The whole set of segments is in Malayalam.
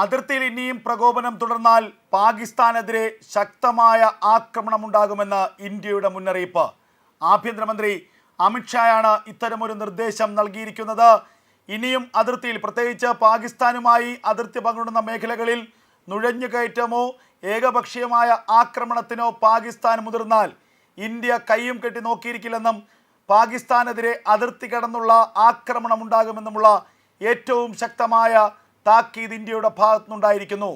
അതിർത്തിയിൽ ഇനിയും പ്രകോപനം തുടർന്നാൽ പാകിസ്ഥാനെതിരെ ശക്തമായ ആക്രമണം ആക്രമണമുണ്ടാകുമെന്ന് ഇന്ത്യയുടെ മുന്നറിയിപ്പ്. ആഭ്യന്തരമന്ത്രി അമിത്ഷായാണ് ഇത്തരമൊരു നിർദ്ദേശം നൽകിയിരിക്കുന്നത്. ഇനിയും അതിർത്തിയിൽ പ്രത്യേകിച്ച് പാകിസ്ഥാനുമായി അതിർത്തി പങ്കിടുന്ന മേഖലകളിൽ നുഴഞ്ഞുകയറ്റമോ ഏകപക്ഷീയമായ ആക്രമണത്തിനോ പാകിസ്ഥാൻ മുതിർന്നാൽ ഇന്ത്യ കൈയും കെട്ടി നോക്കിയിരിക്കില്ലെന്നും പാകിസ്ഥാനെതിരെ അതിർത്തി കടന്നുള്ള ആക്രമണം ഉണ്ടാകുമെന്നുമുള്ള ഏറ്റവും ശക്തമായ താക്കീത് ഇന്ത്യയുടെ ഭാഗത്തുനിന്നുണ്ടായിരിക്കുന്നു.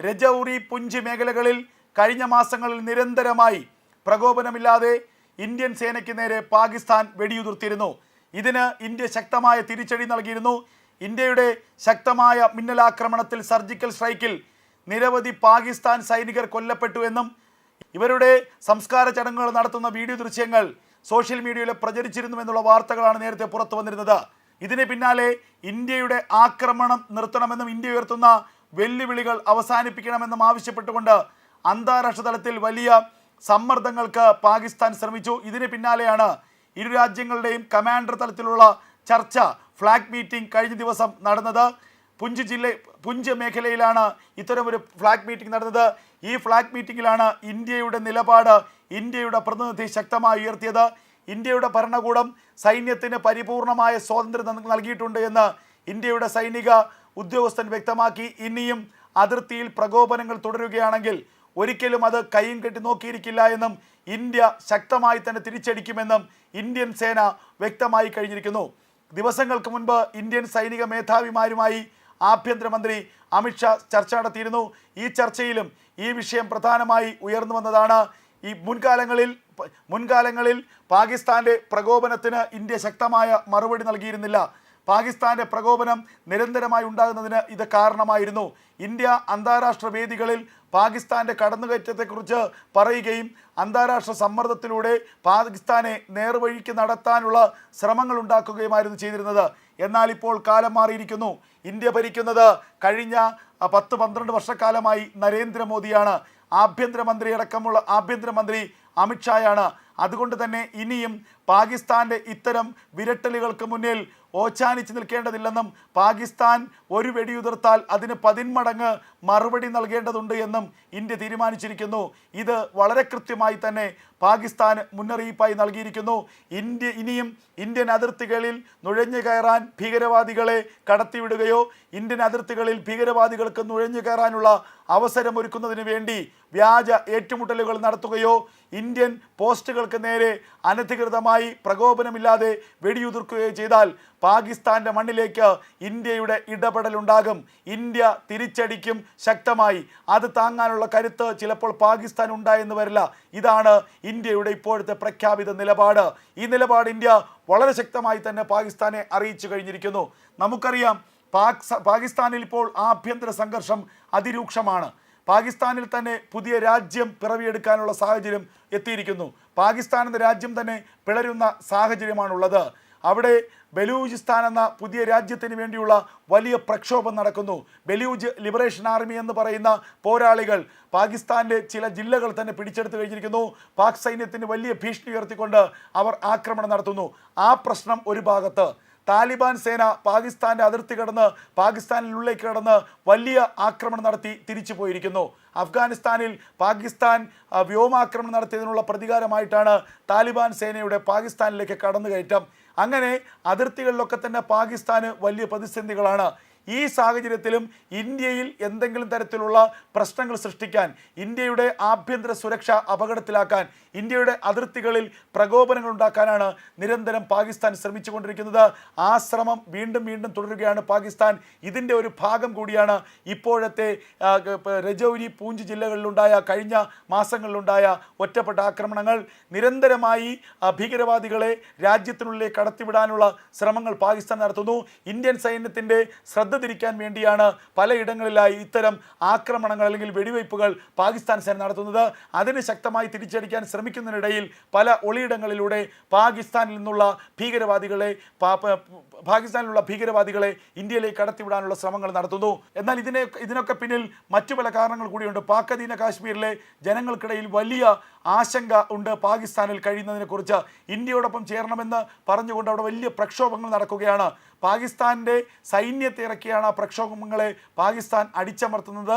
രജൌറി പുഞ്ച് മേഖലകളിൽ കഴിഞ്ഞ മാസങ്ങളിൽ നിരന്തരമായി പ്രകോപനമില്ലാതെ ഇന്ത്യൻ സേനയ്ക്ക് നേരെ പാകിസ്ഥാൻ വെടിയുതിർത്തിരുന്നു ഇതിന് ഇന്ത്യ ശക്തമായ തിരിച്ചടി നൽകിയിരുന്നു. ഇന്ത്യയുടെ ശക്തമായ മിന്നലാക്രമണത്തിൽ സർജിക്കൽ സ്ട്രൈക്കിൽ നിരവധി പാകിസ്ഥാൻ സൈനികർ കൊല്ലപ്പെട്ടു എന്നും ഇവരുടെ സംസ്കാര ചടങ്ങുകൾ നടത്തുന്ന വീഡിയോ ദൃശ്യങ്ങൾ സോഷ്യൽ മീഡിയയിൽ പ്രചരിച്ചിരുന്നു എന്നുള്ള വാർത്തകളാണ് നേരത്തെ പുറത്തു വന്നിരുന്നത്. ഇതിന് പിന്നാലെ ഇന്ത്യയുടെ ആക്രമണം നിർത്തണമെന്നും ഇന്ത്യ ഉയർത്തുന്ന വെല്ലുവിളികൾ അവസാനിപ്പിക്കണമെന്നും ആവശ്യപ്പെട്ടുകൊണ്ട് അന്താരാഷ്ട്ര തലത്തിൽ വലിയ സമ്മർദ്ദങ്ങൾക്ക് പാകിസ്ഥാൻ ശ്രമിച്ചു. ഇതിന് പിന്നാലെയാണ് ഇരു രാജ്യങ്ങളുടെയും കമാൻഡർ തലത്തിലുള്ള ചർച്ച ഫ്ലാഗ് മീറ്റിംഗ് കഴിഞ്ഞ ദിവസം നടന്നത്. പുഞ്ച് ജില്ല പുഞ്ച് മേഖലയിലാണ് ഇത്തരമൊരു ഫ്ലാഗ് മീറ്റിംഗ് നടന്നത്. ഈ ഫ്ലാഗ് മീറ്റിംഗിലാണ് ഇന്ത്യയുടെ നിലപാട് ഇന്ത്യയുടെ പ്രതിനിധി ശക്തമായി ഉയർത്തിയത്. ഇന്ത്യയുടെ ഭരണകൂടം സൈന്യത്തിന് പരിപൂർണമായ സ്വാതന്ത്ര്യം നൽകിയിട്ടുണ്ട് എന്ന് ഇന്ത്യയുടെ സൈനിക ഉദ്യോഗസ്ഥൻ വ്യക്തമാക്കി. ഇനിയും അതിർത്തിയിൽ പ്രകോപനങ്ങൾ തുടരുകയാണെങ്കിൽ ഒരിക്കലും അത് കൈയും കെട്ടി നോക്കിയിരിക്കില്ല എന്നും ഇന്ത്യ ശക്തമായി തന്നെ തിരിച്ചടിക്കുമെന്നും ഇന്ത്യൻ സേന വ്യക്തമായി കഴിഞ്ഞിരിക്കുന്നു. ദിവസങ്ങൾക്ക് മുൻപ് ഇന്ത്യൻ സൈനിക മേധാവിമാരുമായി ആഭ്യന്തരമന്ത്രി അമിത്ഷാ ചർച്ച നടത്തിയിരുന്നു. ഈ ചർച്ചയിലും ഈ വിഷയം പ്രധാനമായി ഉയർന്നു വന്നതാണ്. ഈ മുൻകാലങ്ങളിൽ മുൻകാലങ്ങളിൽ പാകിസ്ഥാന്റെ പ്രകോപനത്തിന് ഇന്ത്യ ശക്തമായ മറുപടി നൽകിയിരുന്നില്ല. പാകിസ്ഥാന്റെ പ്രകോപനം നിരന്തരമായി ഉണ്ടാകുന്നതിന് ഇത് കാരണമായിരുന്നു. ഇന്ത്യ അന്താരാഷ്ട്ര വേദികളിൽ പാകിസ്ഥാന്റെ കടന്നുകയറ്റത്തെക്കുറിച്ച് പറയുകയും അന്താരാഷ്ട്ര സമ്മർദ്ദത്തിലൂടെ പാകിസ്ഥാനെ നേർവഴിക്ക് നടത്താനുള്ള ശ്രമങ്ങൾ ഉണ്ടാക്കുകയുമായിരുന്നു ചെയ്തിരുന്നത്. എന്നാൽ ഇപ്പോൾ കാലം മാറിയിരിക്കുന്നു. ഇന്ത്യ ഭരിക്കുന്നത് കഴിഞ്ഞ പത്ത് പന്ത്രണ്ട് വർഷക്കാലമായി നരേന്ദ്രമോദിയാണ്. ആഭ്യന്തരമന്ത്രി അടക്കമുള്ള ആഭ്യന്തരമന്ത്രി അമിത്ഷായാണ്. അതുകൊണ്ട് തന്നെ ഇനിയും പാകിസ്ഥാന്റെ ഇത്തരം വിരട്ടലുകൾക്ക് മുന്നിൽ ഓച്ചാനിച്ച് നിൽക്കേണ്ടതില്ലെന്നും പാകിസ്ഥാൻ ഒരു വെടിയുതിർത്താൽ അതിന് പതിന്മടങ്ങ് മറുപടി നൽകേണ്ടതുണ്ട് എന്നും ഇന്ത്യ തീരുമാനിച്ചിരിക്കുന്നു. ഇത് വളരെ കൃത്യമായി തന്നെ പാകിസ്ഥാൻ മുന്നറിയിപ്പായി നൽകിയിരിക്കുന്നു. ഇന്ത്യ ഇനിയും ഇന്ത്യൻ അതിർത്തികളിൽ നുഴഞ്ഞു കയറാൻ ഭീകരവാദികളെ കടത്തിവിടുകയോ ഇന്ത്യൻ അതിർത്തികളിൽ ഭീകരവാദികൾക്ക് നുഴഞ്ഞു കയറാനുള്ള അവസരമൊരുക്കുന്നതിന് വേണ്ടി വ്യാജ ഏറ്റുമുട്ടലുകൾ നടത്തുകയോ ഇന്ത്യൻ പോസ്റ്റുകൾക്ക് നേരെ അനധികൃതമായി പ്രകോപനമില്ലാതെ വെടിയുതിർക്കുകയോ ചെയ്താൽ പാകിസ്ഥാന്റെ മണ്ണിലേക്ക് ഇന്ത്യയുടെ ഇടപെടലുണ്ടാകും. ഇന്ത്യ തിരിച്ചടിക്കും ശക്തമായി. അത് താങ്ങാനുള്ള കരുത്ത് ചിലപ്പോൾ പാകിസ്ഥാൻ ഉണ്ടായെന്ന് വരില്ല. ഇതാണ് ഇന്ത്യയുടെ ഇപ്പോഴത്തെ പ്രഖ്യാപിത നിലപാട്. ഈ നിലപാട് ഇന്ത്യ വളരെ ശക്തമായി തന്നെ പാകിസ്ഥാനെ അറിയിച്ചു കഴിഞ്ഞിരിക്കുന്നു. നമുക്കറിയാം പാക് പാകിസ്ഥാനിൽ ഇപ്പോൾ ആഭ്യന്തര സംഘർഷം അതിരൂക്ഷമാണ്. പാകിസ്ഥാനിൽ തന്നെ പുതിയ രാജ്യം പിറവിയെടുക്കാനുള്ള സാഹചര്യം എത്തിയിരിക്കുന്നു. പാകിസ്ഥാൻ എന്ന രാജ്യം തന്നെ പിളരുന്ന സാഹചര്യമാണുള്ളത്. അവിടെ ബലൂചിസ്ഥാൻ എന്ന പുതിയ രാജ്യത്തിന് വേണ്ടിയുള്ള വലിയ പ്രക്ഷോഭം നടക്കുന്നു. ബലൂജ് ലിബറേഷൻ ആർമി എന്ന് പറയുന്ന പോരാളികൾ പാകിസ്ഥാനിലെ ചില ജില്ലകൾ തന്നെ പിടിച്ചെടുത്ത് കഴിഞ്ഞിരിക്കുന്നു. പാക് സൈന്യത്തിന് വലിയ ഭീഷണി ഉയർത്തിക്കൊണ്ട് അവർ ആക്രമണം നടത്തുന്നു. ആ പ്രശ്നം ഒരു ഭാഗത്ത്. താലിബാൻ സേന പാകിസ്ഥാന്റെ അതിർത്തി കടന്ന് പാകിസ്ഥാനിനുള്ളിലേക്ക് കടന്ന് വലിയ ആക്രമണം നടത്തി തിരിച്ചു പോയിരിക്കുന്നു. അഫ്ഗാനിസ്ഥാനിൽ പാകിസ്ഥാൻ വ്യോമാക്രമണം നടത്തിയതിനുള്ള പ്രതികാരമായിട്ടാണ് താലിബാൻ സേനയുടെ പാകിസ്ഥാനിലേക്ക് കടന്നുകയറ്റം. അങ്ങനെ അതിർത്തികളിലൊക്കെ തന്നെ പാകിസ്ഥാന് വലിയ പ്രതിസന്ധികളാണ് ഈ സാഹചര്യത്തിലും ഇന്ത്യയിൽ എന്തെങ്കിലും തരത്തിലുള്ള പ്രശ്നങ്ങൾ സൃഷ്ടിക്കാൻ ഇന്ത്യയുടെ ആഭ്യന്തര സുരക്ഷ അപകടത്തിലാക്കാൻ ഇന്ത്യയുടെ അതിർത്തികളിൽ പ്രകോപനങ്ങൾ ഉണ്ടാക്കാനാണ് നിരന്തരം പാകിസ്ഥാൻ ശ്രമിച്ചുകൊണ്ടിരിക്കുന്നത്. ആ ശ്രമം വീണ്ടും വീണ്ടും തുടരുകയാണ് പാകിസ്ഥാൻ. ഇതിന്റെ ഒരു ഭാഗം കൂടിയാണ് ഇപ്പോഴത്തെ രജൌരി പൂഞ്ച് ജില്ലകളിലുണ്ടായ കഴിഞ്ഞ മാസങ്ങളിലുണ്ടായ ഒറ്റപ്പെട്ട ആക്രമണങ്ങൾ. നിരന്തരമായി ഭീകരവാദികളെ രാജ്യത്തിനുള്ളിലേക്ക് കടത്തിവിടാനുള്ള ശ്രമങ്ങൾ പാകിസ്ഥാൻ നടത്തുന്നു. ഇന്ത്യൻ സൈന്യത്തിന്റെ ശ്രദ്ധ തിരിക്കാൻ വേണ്ടിയാണ് പലയിടങ്ങളിലായി ഇത്തരം ആക്രമണങ്ങൾ അല്ലെങ്കിൽ വെടിവയ്പ്പുകൾ പാകിസ്ഥാൻ സേന നടത്തുന്നത്. അതിനെ ശക്തമായി തിരിച്ചടിക്കാൻ ശ്രമിക്കുന്നതിനിടയിൽ പല ഒളിയിടങ്ങളിലൂടെ പാകിസ്ഥാനിൽ നിന്നുള്ള ഭീകരവാദികളെ പാകിസ്ഥാനിലുള്ള ഭീകരവാദികളെ ഇന്ത്യയിലേക്ക് കടത്തിവിടാനുള്ള ശ്രമങ്ങൾ നടത്തുന്നു. എന്നാൽ ഇതിനെ ഇതിനൊക്കെ പിന്നിൽ മറ്റു പല കാരണങ്ങൾ കൂടിയുണ്ട്. പാക് അധീന കാശ്മീരിലെ ജനങ്ങൾക്കിടയിൽ വലിയ ആശങ്ക ഉണ്ട് പാകിസ്ഥാനിൽ കഴിയുന്നതിനെക്കുറിച്ച്. ഇന്ത്യയോടൊപ്പം ചേരണമെന്ന് പറഞ്ഞുകൊണ്ട് അവിടെ വലിയ പ്രക്ഷോഭങ്ങൾ നടക്കുകയാണ് പാകിസ്ഥാന്റെ സൈന്യത്തെ ഇറക്കിയാണ് ആ പ്രക്ഷോഭങ്ങളെ പാകിസ്ഥാൻ അടിച്ചമർത്തുന്നത്.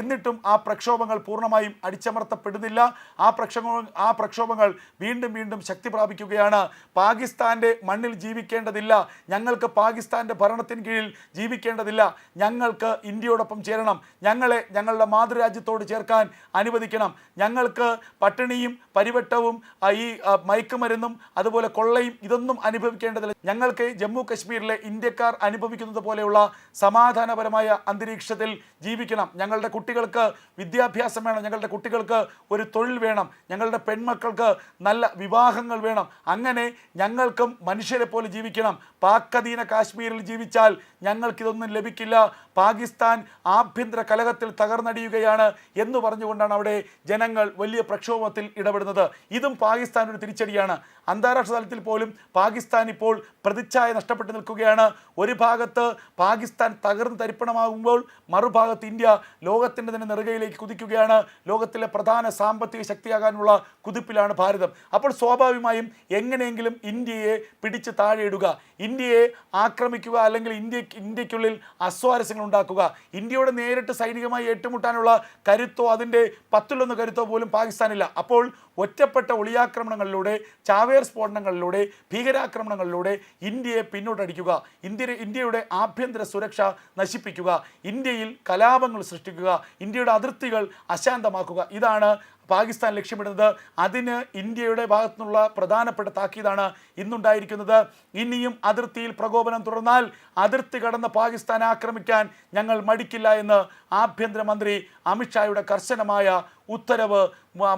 എന്നിട്ടും ആ പ്രക്ഷോഭങ്ങൾ പൂർണമായും അടിച്ചമർത്തപ്പെടുന്നില്ല. ആ പ്രക്ഷോഭ ആ പ്രക്ഷോഭങ്ങൾ വീണ്ടും വീണ്ടും ശക്തി പ്രാപിക്കുകയാണ്. പാകിസ്ഥാന്റെ മണ്ണിൽ ജീവിക്കേണ്ടതില്ല. ഞങ്ങൾക്ക് പാകിസ്ഥാന്റെ ഭരണത്തിന് കീഴിൽ ജീവിക്കേണ്ടതില്ല. ഞങ്ങൾക്ക് ഇന്ത്യയോടൊപ്പം ചേരണം. ഞങ്ങളെ ഞങ്ങളുടെ മാതൃരാജ്യത്തോട് ചേർക്കാൻ അനുവദിക്കണം. ഞങ്ങൾക്ക് പട്ടിണിയും പരിവട്ടവും ഈ മയക്കുമരുന്നും അതുപോലെ കൊള്ളയും ഇതൊന്നും അനുഭവിക്കേണ്ടതില്ല. ഞങ്ങൾക്ക് ജമ്മു കശ്മീരിലെ ഇന്ത്യക്കാർ അനുഭവിക്കുന്നത് പോലെയുള്ള സമാധാനപരമായ അന്തരീക്ഷത്തിൽ ജീവിക്കണം. ഞങ്ങളുടെ കുട്ടികൾക്ക് വിദ്യാഭ്യാസം വേണം. ഞങ്ങളുടെ കുട്ടികൾക്ക് ഒരു തൊഴിൽ വേണം. ഞങ്ങളുടെ പെൺമക്കൾക്ക് നല്ല വിവാഹങ്ങൾ വേണം. അങ്ങനെ ഞങ്ങൾക്കും മനുഷ്യരെ പോലെ ജീവിക്കണം. പാക്കധീന കാശ്മീരിൽ ജീവിച്ചാൽ ഞങ്ങൾക്കിതൊന്നും ലഭിക്കില്ല. പാകിസ്ഥാൻ ആഭ്യന്തര കലഹത്തിൽ തകർന്നടിയുകയാണ് എന്ന് പറഞ്ഞുകൊണ്ടാണ് അവിടെ ജനങ്ങൾ വലിയ പ്രക്ഷോഭത്തിൽ ഇടപെടുന്നത്. ഇതും പാകിസ്ഥാൻ ഒരു തിരിച്ചടിയാണ്. അന്താരാഷ്ട്ര തലത്തിൽ പോലും പാകിസ്ഥാൻ ഇപ്പോൾ പ്രതിച്ഛായ നഷ്ടപ്പെട്ടു നിൽക്കുകയാണ്. ഒരു ഭാഗത്ത് പാകിസ്ഥാൻ തകർന്ന് തരിപ്പണമാകുമ്പോൾ മറുഭാഗത്ത് ഇന്ത്യ ലോകത്തിന്റെ തന്നെ നെറുകയിലേക്ക് കുതിക്കുകയാണ്. ലോകത്തിലെ പ്രധാന സാമ്പത്തിക ശക്തിയാകാനുള്ള കുതിപ്പിലാണ് ഭാരതം. അപ്പോൾ സ്വാഭാവികമായും എങ്ങനെയെങ്കിലും ഇന്ത്യയെ പിടിച്ച് താഴെയിടുക. ഇന്ത്യയെ ആക്രമിക്കുക അല്ലെങ്കിൽ ഇന്ത്യ ഇന്ത്യക്കുള്ളിൽ അസ്വാരസ്യങ്ങൾ ഉണ്ടാക്കുക. ഇന്ത്യയോട് നേരിട്ട് സൈനികമായി ഏറ്റുമുട്ടാനുള്ള കരുത്തോ അതിന്റെ പത്തിലൊന്ന് കരുത്തോ പോലും പാകിസ്ഥാനില്ല. അപ്പോൾ ഒറ്റപ്പെട്ട ഒളിയാക്രമണങ്ങളിലൂടെ ചാവേർ സ്ഫോടനങ്ങളിലൂടെ ഭീകരാക്രമണങ്ങളിലൂടെ ഇന്ത്യയെ പിന്നോട്ടടിക്കുക. ഇന്ത്യ ഇന്ത്യയുടെ ആഭ്യന്തര സുരക്ഷ നശിപ്പിക്കുക ഇന്ത്യയിൽ കലാപങ്ങൾ സൃഷ്ടിക്കുക ഇന്ത്യയുടെ അതിർത്തികൾ അശാന്തമാക്കുക. ഇതാണ് പാകിസ്ഥാൻ ലക്ഷ്യമിടുന്നത്. അതിന് ഇന്ത്യയുടെ ഭാഗത്തു നിന്നുള്ള പ്രധാനപ്പെട്ട താക്കീതാണ് ഇന്നുണ്ടായിരിക്കുന്നത്. ഇനിയും അതിർത്തിയിൽ പ്രകോപനം തുടർന്നാൽ അതിർത്തി കടന്ന് പാകിസ്ഥാൻ ആക്രമിക്കാൻ ഞങ്ങൾ മടിക്കില്ല എന്ന് ആഭ്യന്തരമന്ത്രി അമിത്ഷായുടെ കർശനമായ ഉത്തരവ്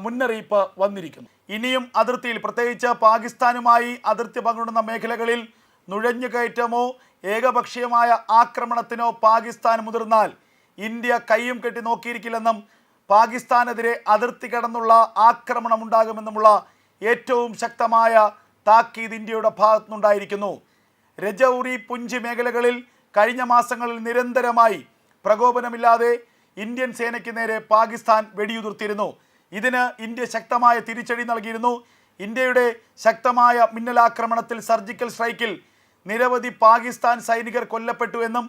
മുന്നറിയിപ്പ് വന്നിരിക്കുന്നു. ഇനിയും അതിർത്തിയിൽ പ്രത്യേകിച്ച് പാകിസ്ഥാനുമായി അതിർത്തി പങ്കിടുന്ന മേഖലകളിൽ നുഴഞ്ഞുകയറ്റമോ ഏകപക്ഷീയമായ ആക്രമണത്തിനോ പാകിസ്ഥാൻ മുതിർന്നാൽ ഇന്ത്യ കൈയും കെട്ടി നോക്കിയിരിക്കില്ലെന്നും പാകിസ്ഥാനെതിരെ അതിർത്തി കടന്നുള്ള ആക്രമണം ഉണ്ടാകുമെന്നുമുള്ള ഏറ്റവും ശക്തമായ താക്കീത് ഇന്ത്യയുടെ ഭാഗത്തുനിന്നുണ്ടായിരിക്കുന്നു. രജൌറി പുഞ്ച് മേഖലകളിൽ കഴിഞ്ഞ മാസങ്ങളിൽ നിരന്തരമായി പ്രകോപനമില്ലാതെ ഇന്ത്യൻ സേനയ്ക്ക് നേരെ പാകിസ്ഥാൻ വെടിയുതിർത്തിരുന്നു ഇതിന് ഇന്ത്യ ശക്തമായ തിരിച്ചടി നൽകിയിരുന്നു. ഇന്ത്യയുടെ ശക്തമായ മിന്നലാക്രമണത്തിൽ സർജിക്കൽ സ്ട്രൈക്കിൽ നിരവധി പാകിസ്ഥാൻ സൈനികർ കൊല്ലപ്പെട്ടു എന്നും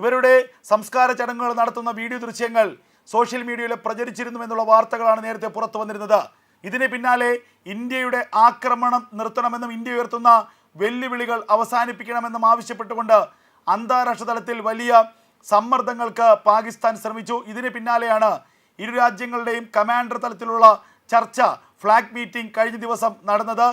ഇവരുടെ സംസ്കാര ചടങ്ങുകൾ നടത്തുന്ന വീഡിയോ ദൃശ്യങ്ങൾ സോഷ്യൽ മീഡിയയിൽ പ്രചരിച്ചിരുന്നു എന്നുള്ള വാർത്തകളാണ് നേരത്തെ പുറത്തു വന്നിരുന്നത്. ഇതിന് പിന്നാലെ ഇന്ത്യയുടെ ആക്രമണം നിർത്തണമെന്നും ഇന്ത്യ ഉയർത്തുന്ന വെല്ലുവിളികൾ അവസാനിപ്പിക്കണമെന്നും ആവശ്യപ്പെട്ടുകൊണ്ട് അന്താരാഷ്ട്ര തലത്തിൽ വലിയ സമ്മർദ്ദങ്ങൾക്ക് പാകിസ്ഥാൻ ശ്രമിച്ചു. ഇതിന് പിന്നാലെയാണ് ഇരു രാജ്യങ്ങളുടെയും കമാൻഡർ തലത്തിലുള്ള ചർച്ച ഫ്ലാഗ് മീറ്റിംഗ് കഴിഞ്ഞ ദിവസം നടന്നത്.